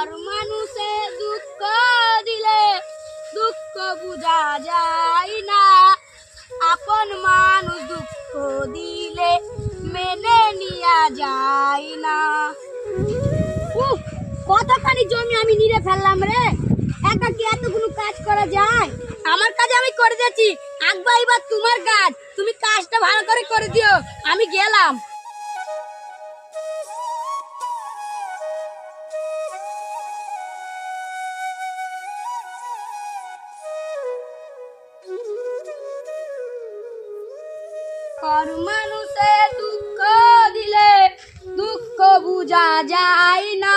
পর মানুষে দুঃখ দিলে দুঃখ বুঝা যায় না। আপন মানুষ দুঃখ দিলে মেনে নিয়া যায় না। কতখানি জমি আমি নিরে ফেললাম রে। একা কি এতগুলো কাজ করা যায়? আমার কাজ আমি করে দিয়েছি। আকবা এবার তোমার কাজ। তুমি কাজটা ভালো করে করে দিও। আমি গেলাম। পর মানুষে দুঃখ দিলে দুঃখ বুঝা যায় না।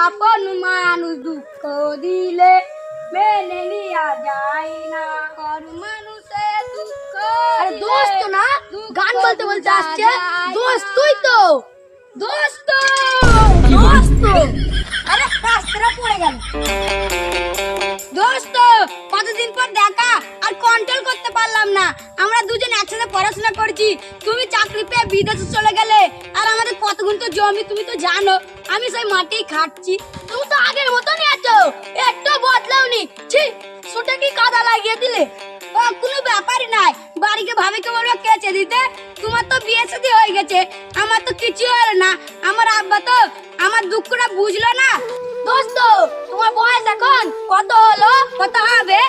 আপন মানুষ দুঃখ দিলে মেনে নিয়া যায় না। পর মানুষে দুঃখ আরে দোস্ত না গান বলতে বলতে আসছে। দোস্ত তুই তো। দোস্ত! দোস্ত! আরে রাস্তাটা পড়ে গেল। কতদিন পর দেখা? আর কন্ট্রোল করতে পারলাম না। আমরা দুজন একসাথে পড়াশোনা করছি। তুমি চাকরি পেয়ে বিদেশে চলে গেলে। আর আমাদের কতগুণ তো জমি, তুমি তো জানো। আমি সেই মাঠেই খাটছি। তুমি তো আগের মতনই আছো। একটু বদলাওনি। ছি, ছোটে কি কাদা লাগিয়ে দিলে? ও, কোনো ব্যাপারই নাই। বাড়িকে ভাবিকে বলব কেচে দিতে। তোমার তো বিয়ে শাদী হয়ে গেছে। আমার তো কিছু হলো না। আমার আব্বা তো আমার দুঃখটা বুঝলো না। দোস্ত, তোমার বয়স এখন কত হলো? কত হবে।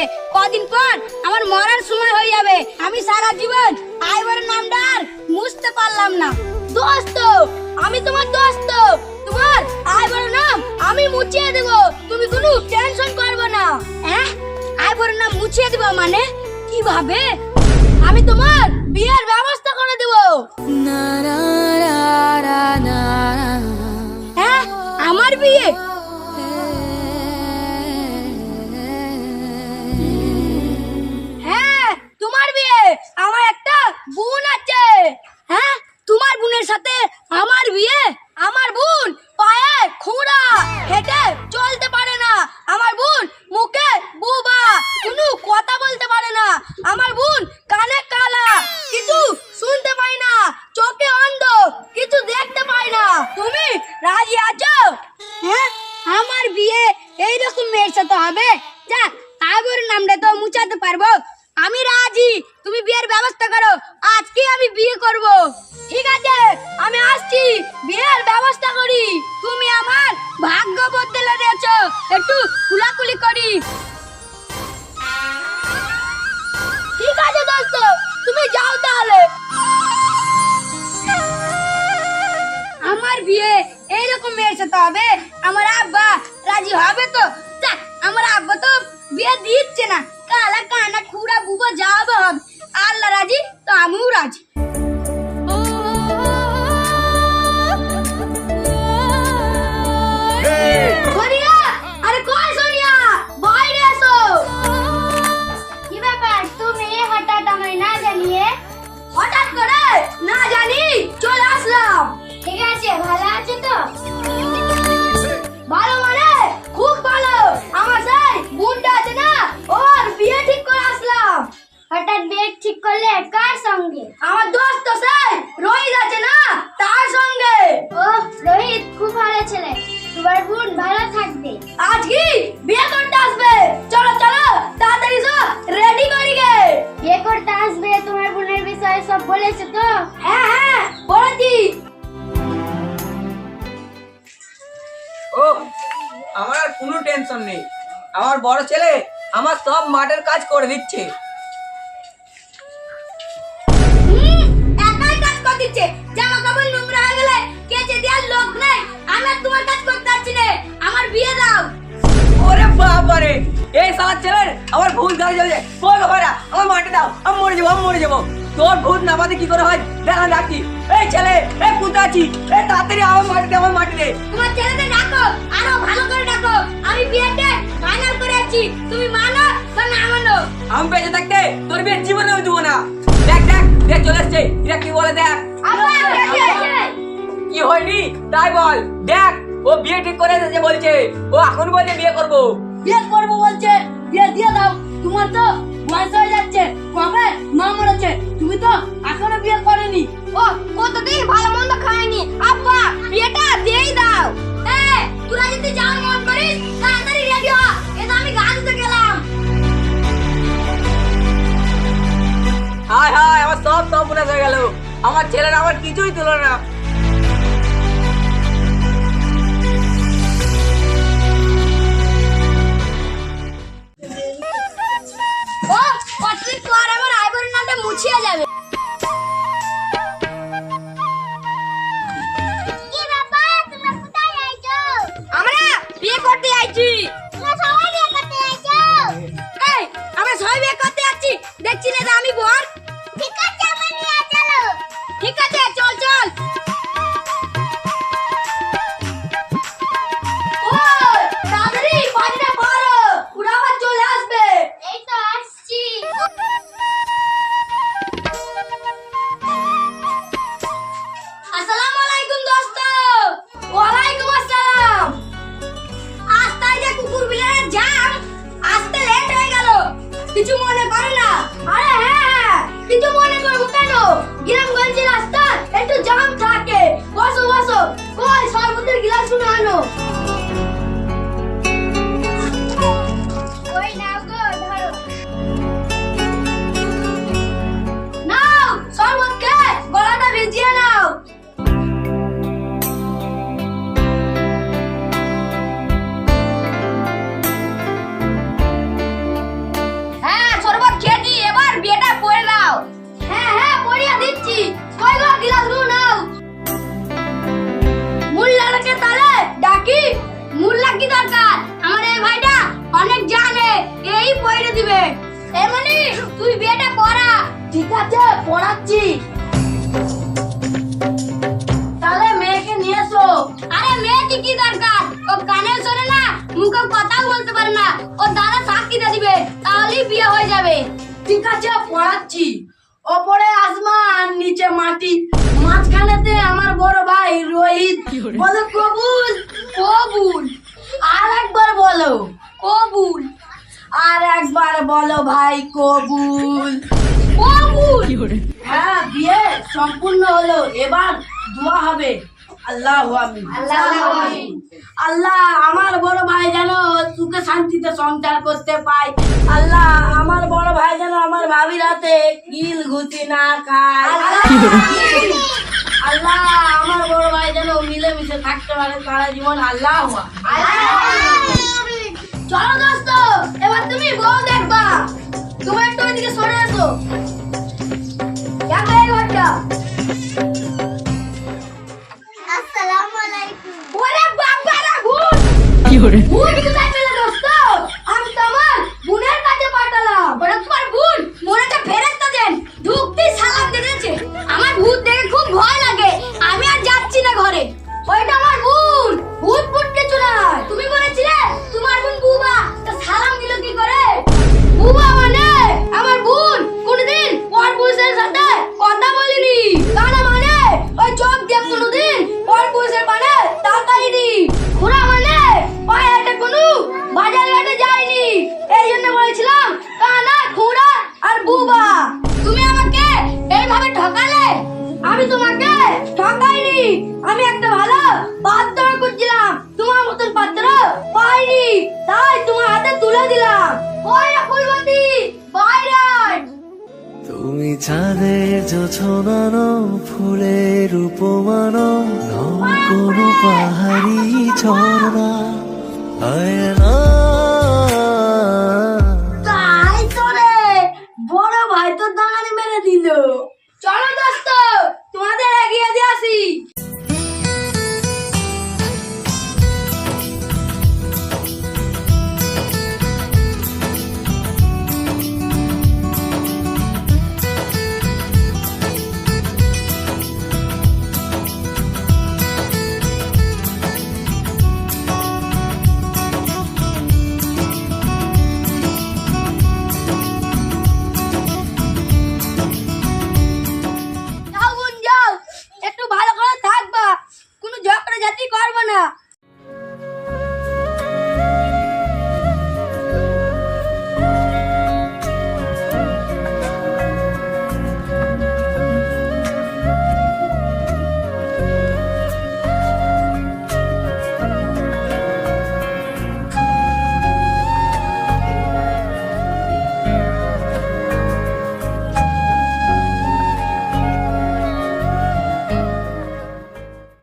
হবে কদিন পর আমার মরার সময় হয়ে যাবে। আমি সারা জীবন আইবারের নামটা আর মুছতে পারলাম না। দোস্ত আমি তোমার দোস্ত। তোমার আইবারের নাম আমি মুছিয়ে দেব। তুমি কোনো টেনশন করবে না। হ্যাঁ আইবারের নাম মুছিয়ে দেব মানে? কীভাবে? আমি তোমার বিয়ের ব্যবস্থা করে দেব। হ্যাঁ আমার বিয়ে আমার একটা বোন আছে। হ্যাঁ? তোমার বোনের সাথে আমার বিয়ে, আমার বোন পায়ে খুঁড়া, হেঁটে চলতে পারে না। আমার বোন মুখে বুবা, কোনো কথা বলতে পারে না। আমার বোন কানে কালা, কিছু শুনতে পায় না। চোখে অন্ধ, কিছু দেখতে পায় না। তুমি রাজি আছো? হ্যাঁ? আমার বিয়ে এইরকম মেয়ের সাথে হবে? যা আবর নামটা তো মুছাতে পারব। আমি রাজি। তুমি বিয়ের ব্যবস্থা করো। আজকে আমি বিয়ে করব। ঠিক আছে? আমি আসছি। বিয়ের ব্যবস্থা করি। তুমি আমার ভাগ্য বদলে দিয়েছ। একটু কুলাকুলি করি। ঠিক আছে দোস্ত, তুমি যাও তাহলে। আমার বিয়ে এইরকম মেয়ের সাথে হবে। আমার আব্বা রাজি হবে তো, আমার আব্বা তো বিয়ে দিচ্ছে না। কালা কানা খুড়া বুবা যাব আল্লাহ রাজি তো আমিও রাজি। বড় ছেলে আমার সব মাঠের কাজ করে দিচ্ছে। হুম, একাই কাজ করে দিচ্ছে। জামা কাপড় নোংরা হয়ে গেলে কেচে দেওয়ার লোক নেই। আমি আর তোমার কাজ করতে পারছি না। আমার বিয়ে দাও। ওরে বাবারে এই সালা ছেলের আমার ভূত গাড়ি চলছে কই গো আমার মাটি দাও আমি মরে যাব আমি মরে যাব। তোর ভূত নামাতে কি করে হয়? দেখা ডাকছি এই ছেলে কোথায় আছি। এই তাড়াতাড়ি আমার মাটি দে আমার মাটি দে তোমার ছেলেদের ডাকো আরও ভালো করে ডাকো। আমি বিয়েতে ফাইনাল করে আছি। তুমি মানো বা না মানো। আমি বেঁচে থাকতে তোর বিয়ে জীবনে আমি দেবো না। দেখ দেখ দেখ চলে এসছে। এরা কি বলে দেখ। কি হয়নি? তাই বল। দেখ ও বিয়ে ঠিক করে এসেছে বলছে। ও এখন বলছে বিয়ে করব। বিয়ে করব বলছে। বিয়ে দিয়ে দাও। তোমার তো বয়স হয়ে যাচ্ছে কবে মা মরেছে তুমি তো এখনও বিয়ে করেনি। ও কতদিন ভালো মন্দ খায়নি। আব্বা বিয়েটা দিয়েই দাও। এই তোরা যদি যাওয়ার মন করিস তাড়াতাড়ি রেডি হ। এটা আমি গান দিতে গেলাম। হায় হায় আমার সব সব মনে হয়ে গেল। আমার ছেলেরা আমার কিছুই তুলো না ও দাদা চাকরিটা দিবে তাহলেই বিয়ে হয়ে যাবে। ঠিক আছে পড়াচ্ছি। ওপরে আসমা আর নিচে মাটি। মাঝখানেতে আমার বড় ভাই রোহিত। বলো কবুল কবুল আর একবার বলো কবুল আর একবার বলো ভাই কবুল কবুল হ্যাঁ বিয়ে সম্পূর্ণ হলো। এবার দোয়া হবে। আল্লাহ আল্লাহ আমার বড় ভাই যেন সুখে শান্তিতে সংসার করতে পাই আল্লাহ আমার বড় ভাই যেন আমার ভাবি হাতে কিল ঘুচি না খায়। আল্লাহ আমার বড় ভাই যেন মিলেমিশে থাকতে পারে সারা জীবন। আল্লাহ চলো দোস্ত এবার তুমি বউ দেখবা। তুমি একটু ওইদিকে সরে আসো দেখা এই ঘরটা। What is that? জোছনানো ফুলের উপমানো কোনো পাহাড়ি ঝর্ণা। আয়না